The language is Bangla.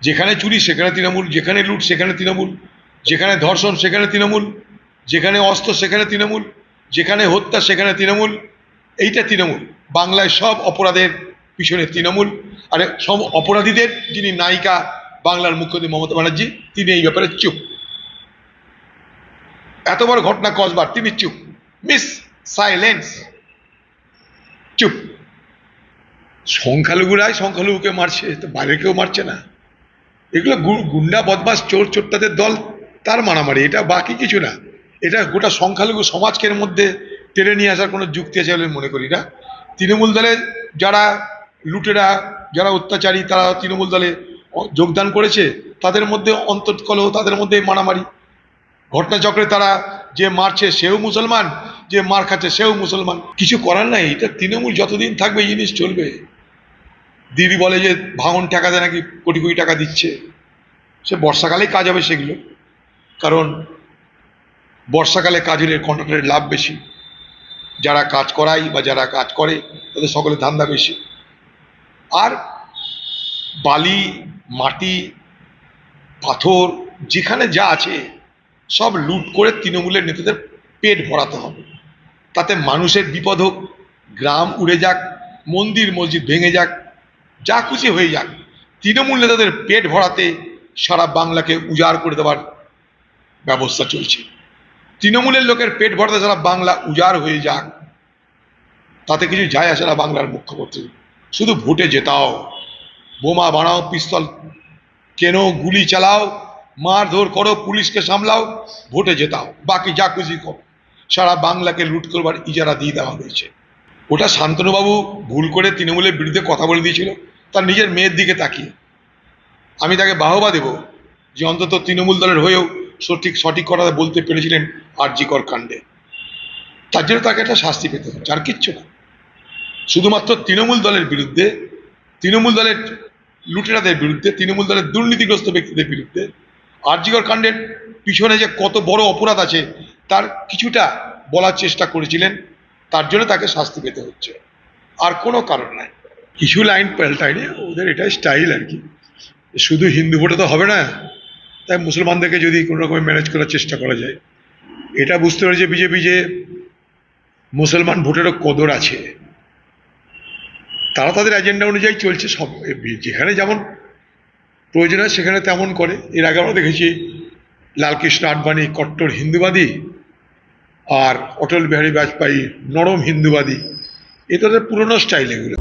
যেখানে চুরি, সেখানে তৃণমূল, যেখানে লুট, সেখানে তৃণমূল, যেখানে ধর্ষণ, সেখানে তৃণমূল, যেখানে অস্ত্র, সেখানে তৃণমূল, যেখানে হত্যা, সেখানে তৃণমূল, এইটা তৃণমূল। বাংলায় সব অপরাধের পিছনে তৃণমূল। আর সব অপরাধীদের যিনি নায়িকা বাংলার মুখ্যমন্ত্রী মমতা ব্যানার্জি, তিনি এই ব্যাপারে চুপ। এত বড় ঘটনা কসবার, তিনি চুপ। Miss silence. চুপ। সংখ্যালঘুরাই সংখ্যালঘুকে মারছে, তো বাইরে কেউ মারছে না। এগুলো গুন্ডা বদমাস চোর চোরটাদের দল, তার মারামারি, এটা বাকি কিছু না। এটা গোটা সংখ্যালঘু সমাজকে মধ্যে টেনে নিয়ে আসার কোনো যুক্তি আছে বলে মনে করি না। তৃণমূল দলে যারা লুটেরা, যারা অত্যাচারী, তারা তৃণমূল দলে যোগদান করেছে, তাদের মধ্যে অন্তর্কলহ, তাদের মধ্যে মারামারি। ঘটনাচক্রে তারা যে মারছে সেও মুসলমান, যে মার খাচ্ছে সেও মুসলমান। কিছু করার নাই, এটা তৃণমূল যতদিন থাকবে এই জিনিস চলবে। দিদি বলে যে ভাঙন টাকাতে নাকি কোটি কোটি টাকা দিচ্ছে। সে বর্ষাকালেই কাজ হবে সেগুলো। কারণ বর্ষাকালে কাজের কন্ট্রাক্টরের লাভ বেশি। যারা কাজ করাই বা যারা কাজ করে, তাদের সকলের ধান্দা বেশি। আর বালি, মাটি, পাথর, যেখানে যা আছে, সব লুট করে তৃণমূলের নেতাদের পেট ভরাতে হবে। তাতে মানুষের বিপদ হোক, গ্রাম উড়ে যাক, মন্দির মসজিদ ভেঙে যাক যা খুশি হয়ে যাক। তৃণমূল নেতাদের পেট ভরাতে সারা বাংলাকে উজাড় করে দেওয়ার ব্যবস্থা চলছে। তৃণমূলের লোকের পেট ভরাতে সারা বাংলা উজাড় হয়ে যাক, তাতে কিছু যায় আসে না বাংলার মুখ্যমন্ত্রী। শুধু ভোটে জেতাও। বোমা বানাও, পিস্তল কেন, গুলি চালাও, মারধর করো, পুলিশকে সামলাও, ভোটে জেতাও। বাকি যা খুশি করো। সারা বাংলাকে লুট করবার ইজারা দিয়ে দেওয়া হয়েছে। ওটা শান্তনুবাবু ভুল করে তৃণমূলের বিরুদ্ধে কথা বলে দিয়েছিল। তার নিজের মেয়ের দিকে তাকিয়ে। আমি তাকে বাহবা দেব যে অন্তত তৃণমূল দলের হয়েও সঠিক সঠিক কথা বলতে পেরেছিলেন আরজিকর কাণ্ডে। তার জন্য তাকে একটা শাস্তি পেতে হচ্ছে আর কিচ্ছু না। শুধুমাত্র তৃণমূল দলের বিরুদ্ধে, তৃণমূল দলের লুটেরাদের বিরুদ্ধে, তৃণমূল দলের দুর্নীতিগ্রস্ত ব্যক্তিদের বিরুদ্ধে আরজিকর কাণ্ডের পিছনে যে কত বড় অপরাধ আছে, তার কিছুটা বলার চেষ্টা করেছিলেন, তার জন্য তাকে শাস্তি পেতে হচ্ছে। আর কোনো কারণ নাই। কিছু লাইন পাল্টায়নি ওদের এটাই স্টাইল আর কি। শুধু হিন্দু ভোটে তো হবে না, তাই মুসলমানদেরকে যদি কোনো রকমের ম্যানেজ করার চেষ্টা করা যায়। এটা বুঝতে পেরেছে বিজেপি যে মুসলমান ভোটেরও কদর আছে। তারা তাদের এজেন্ডা অনুযায়ী চলছে সব যেখানে যেমন প্রয়োজন হয় সেখানে তেমন করে। এর আগে আমরা দেখেছি লালকৃষ্ণ আডবাণী, কট্টর হিন্দুবাদী আর অটল বিহারী বাজপেয়ী নরম হিন্দুবাদী। এ তাদের পুরনো স্টাইল এগুলো।